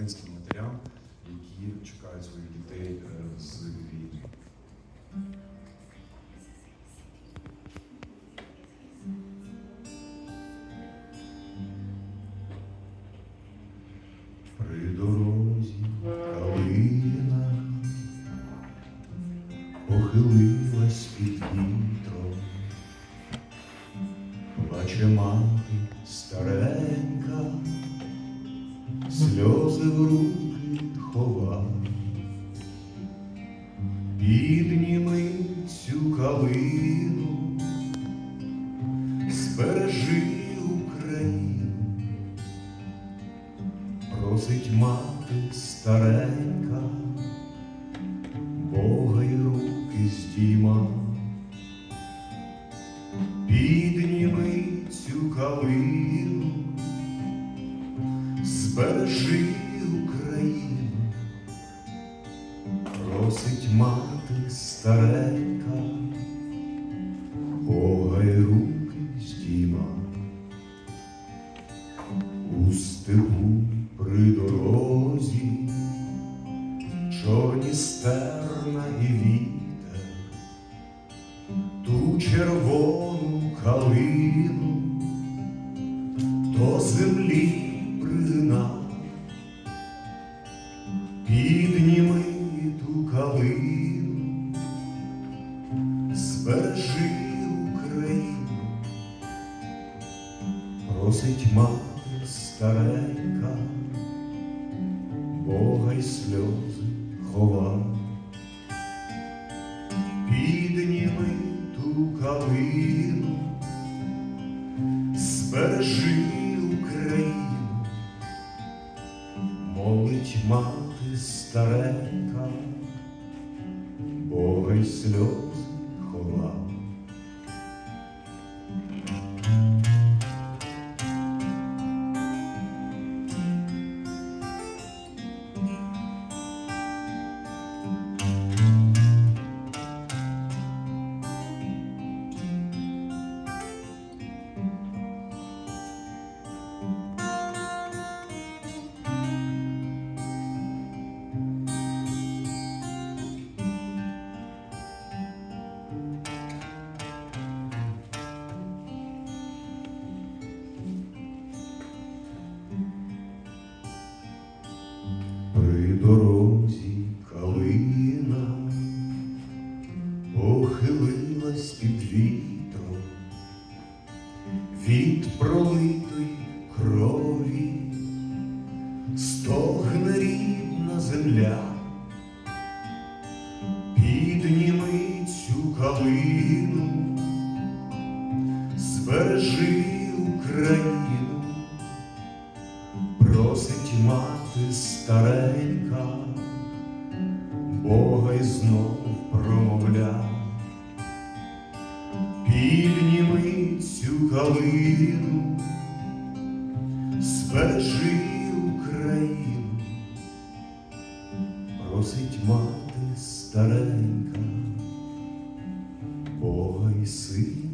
українським матерям, які чекають своїх дітей е, з війни. При дорозі калина похилилась під вітром, плаче мати старенька, сльози в руки хова. Підніми цю калину, збережи Україну, просить мати старенька, Бога й руки здійма. Підніми цю калину, збережи Україну, просить мати старенька, Бога й руки здійма. У степу при дорозі, чорні стерна і вітер, ту червону калину. До землі ту збережи Україну, просить мати старенька, Бога й сльози хова. Підніми ту калину, збережи Україну, молить мати старенька, Бога й сльози хова. При дорозі калина похилилась під вітром. Від пролитої крові, стогне рідна земля, підніми цю калину, збережи Україну просить мати старенька, Бога й знов промовля. Підніми цю калину, збережи Україну, просить мати старенька, Бога й сил